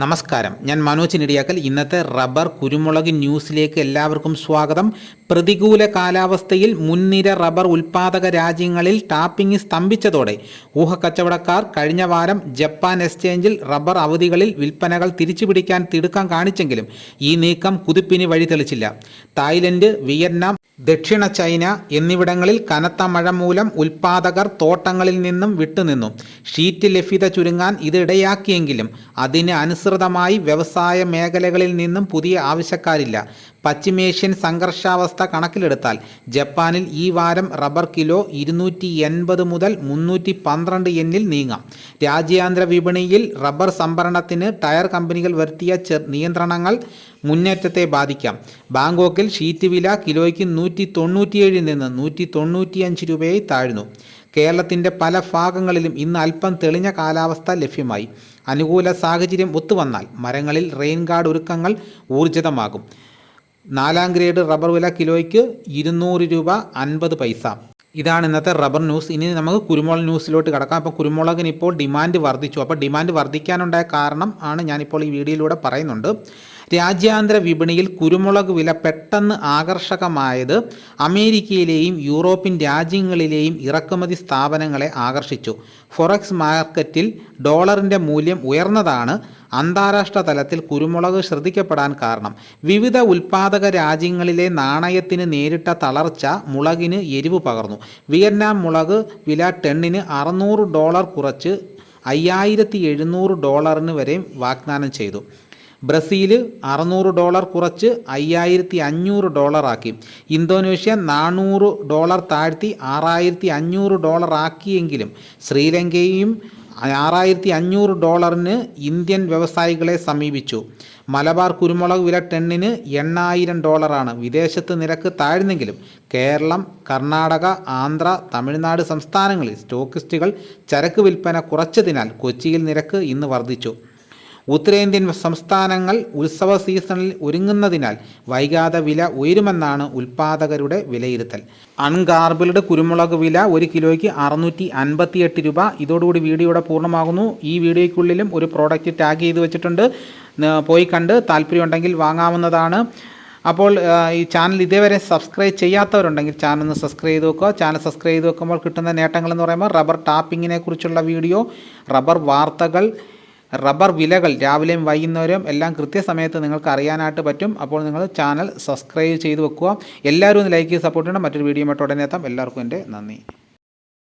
നമസ്കാരം. ഞാൻ മനോജ് നെടിയാക്കൽ. ഇന്നത്തെ റബ്ബർ കുരുമുളക് ന്യൂസിലേക്ക് എല്ലാവർക്കും സ്വാഗതം. പ്രതികൂല കാലാവസ്ഥയിൽ മുൻനിര റബ്ബർ ഉൽപ്പാദക രാജ്യങ്ങളിൽ ടാപ്പിംഗ് സ്തംഭിച്ചതോടെ ഊഹക്കച്ചവടക്കാർ കഴിഞ്ഞ വാരം ജപ്പാൻ എക്സ്ചേഞ്ചിൽ റബ്ബർ അവധികളിൽ വിൽപ്പനകൾ തിരിച്ചുപിടിക്കാൻ തിടുക്കം കാണിച്ചെങ്കിലും ഈ നീക്കം കുതിപ്പിന് വഴി തെളിച്ചില്ല തായ്ലൻഡ് വിയറ്റ്നാം ദക്ഷിണ ചൈന എന്നിവിടങ്ങളിൽ കനത്ത മഴ മൂലം ഉൽപാദകർ തോട്ടങ്ങളിൽ നിന്നും വിട്ടുനിന്നു. ഷീറ്റ് ലഭ്യത ചുരുങ്ങാൻ ഇത് ഇടയാക്കിയെങ്കിലും അതിന് അനുസൃതമായി വ്യവസായ മേഖലകളിൽ നിന്നും പുതിയ ആവശ്യക്കാരില്ല. പശ്ചിമേഷ്യൻ സംഘർഷാവസ്ഥ കണക്കിലെടുത്താൽ ജപ്പാനിൽ ഈ വാരം റബ്ബർ കിലോ ഇരുന്നൂറ്റി എൺപത് മുതൽ മുന്നൂറ്റി പന്ത്രണ്ട് എന്നിൽ നീങ്ങാം. രാജ്യാന്തര വിപണിയിൽ റബ്ബർ സംഭരണത്തിന് ടയർ കമ്പനികൾ വരുത്തിയ നിയന്ത്രണങ്ങൾ മുന്നേറ്റത്തെ ബാധിക്കാം. ബാങ്കോക്കിൽ ഷീറ്റ് വില കിലോയ്ക്ക് നൂറ്റി തൊണ്ണൂറ്റിയേഴിൽ നിന്ന് നൂറ്റി തൊണ്ണൂറ്റിയഞ്ച് രൂപയായി താഴ്ന്നു. കേരളത്തിന്റെ പല ഭാഗങ്ങളിലും ഇന്ന് അല്പം തെളിഞ്ഞ കാലാവസ്ഥ ലഭ്യമായി. അനുകൂല സാഹചര്യം ഒത്തുവന്നാൽ മരങ്ങളിൽ റെയിൻ ഗാർഡ് ഒരുക്കങ്ങൾ ഊർജിതമാകും. നാലാം ഗ്രേഡ് റബ്ബർ വില കിലോയ്ക്ക് ഇരുന്നൂറ് രൂപ അൻപത് പൈസ. ഇതാണ് ഇന്നത്തെ റബ്ബർ ന്യൂസ്. ഇനി നമുക്ക് കുരുമുളക് ന്യൂസിലോട്ട് കിടക്കാം. അപ്പോൾ കുരുമുളകിന് ഇപ്പോൾ ഡിമാൻഡ് വർദ്ധിച്ചു. അപ്പോൾ ഡിമാൻഡ് വർദ്ധിക്കാനുണ്ടായ കാരണം ആണ് ഞാനിപ്പോൾ ഈ വീഡിയോയിലൂടെ പറയുന്നുണ്ട്. രാജ്യാന്തര വിപണിയിൽ കുരുമുളക് വില പെട്ടെന്ന് ആകർഷകമായത് അമേരിക്കയിലെയും യൂറോപ്യൻ രാജ്യങ്ങളിലെയും ഇറക്കുമതി സ്ഥാപനങ്ങളെ ആകർഷിച്ചു. ഫൊറക്സ് മാർക്കറ്റിൽ ഡോളറിന്റെ മൂല്യം ഉയർന്നതാണ്. അന്താരാഷ്ട്ര തലത്തിൽ കുരുമുളക് ശ്രദ്ധിക്കപ്പെടാൻ കാരണം. വിവിധ ഉൽപാദക രാജ്യങ്ങളിലെ നാണയത്തിന് നേരിട്ട തളർച്ച മുളകിന് എരിവ് പകർന്നു. വിയറ്റ്നാം മുളക് വില ടെണ്ണിന് അറുന്നൂറ് ഡോളർ കുറച്ച് അയ്യായിരത്തി എഴുന്നൂറ് ഡോളറിന് വരെ വാഗ്ദാനം ചെയ്തു. ബ്രസീൽ അറുന്നൂറ് ഡോളർ കുറച്ച് അയ്യായിരത്തി അഞ്ഞൂറ് ഡോളറാക്കി ഇന്തോനേഷ്യ നാനൂറ് ഡോളർ താഴ്ത്തി ആറായിരത്തി അഞ്ഞൂറ് ഡോളറാക്കിയെങ്കിലും ശ്രീലങ്കയും ആറായിരത്തി അഞ്ഞൂറ് ഡോളറിന് ഇന്ത്യൻ വ്യവസായികളെ സമീപിച്ചു. മലബാർ കുരുമുളക് വില ടെണ്ണിന് എണ്ണായിരം ഡോളറാണ്. വിദേശത്ത് നിരക്ക് താഴ്ന്നെങ്കിലും കേരളം കർണാടക ആന്ധ്ര തമിഴ്നാട് സംസ്ഥാനങ്ങളിൽ സ്റ്റോക്കിസ്റ്റുകൾ ചരക്ക് വിൽപ്പന കുറച്ചതിനാൽ കൊച്ചിയിൽ നിരക്ക് ഇന്ന് വർദ്ധിച്ചു. ഉത്തരേന്ത്യൻ സംസ്ഥാനങ്ങൾ ഉത്സവ സീസണിൽ ഒരുങ്ങുന്നതിനാൽ വൈകാതെ വില ഉയരുമെന്നാണ് ഉൽപാദകരുടെ വിലയിരുത്തൽ. അൺഗാർബിൾഡ് കുരുമുളക് വില ഒരു കിലോയ്ക്ക് അറുന്നൂറ്റി അൻപത്തിയെട്ട് രൂപ. ഇതോടുകൂടി വീഡിയോയുടെ പൂർണമാകുന്നു. ഈ വീഡിയോയ്ക്കുള്ളിലും ഒരു പ്രോഡക്റ്റ് ടാഗ് ചെയ്ത് വെച്ചിട്ടുണ്ട്. പോയി കണ്ട് താല്പര്യമുണ്ടെങ്കിൽ വാങ്ങാവുന്നതാണ്. അപ്പോൾ ഈ ചാനൽ ഇതേവരെ സബ്സ്ക്രൈബ് ചെയ്യാത്തവരുണ്ടെങ്കിൽ ചാനൽ ഒന്ന് സബ്സ്ക്രൈബ് ചെയ്ത് വെക്കുക. ചാനൽ സബ്സ്ക്രൈബ് ചെയ്ത് വെക്കുമ്പോൾ കിട്ടുന്ന നേട്ടങ്ങൾ എന്ന് പറയുമ്പോൾ റബ്ബർ ടാപ്പിങ്ങിനെ കുറിച്ചുള്ള വീഡിയോ റബ്ബർ വാർത്തകൾ റബ്ബർ വിലകൾ രാവിലെയും വൈകുന്നേരവും എല്ലാം കൃത്യസമയത്ത് നിങ്ങൾക്ക് അറിയാനായിട്ട് പറ്റും. അപ്പോൾ നിങ്ങൾ ചാനൽ സബ്സ്ക്രൈബ് ചെയ്ത് വെക്കുക. എല്ലാവരും ഒന്ന് ലൈക്ക് ചെയ്ത് സപ്പോർട്ട് ചെയ്യണം. മറ്റൊരു വീഡിയോ മറ്റു എത്താം. എല്ലാവർക്കും എന്റെ നന്ദി.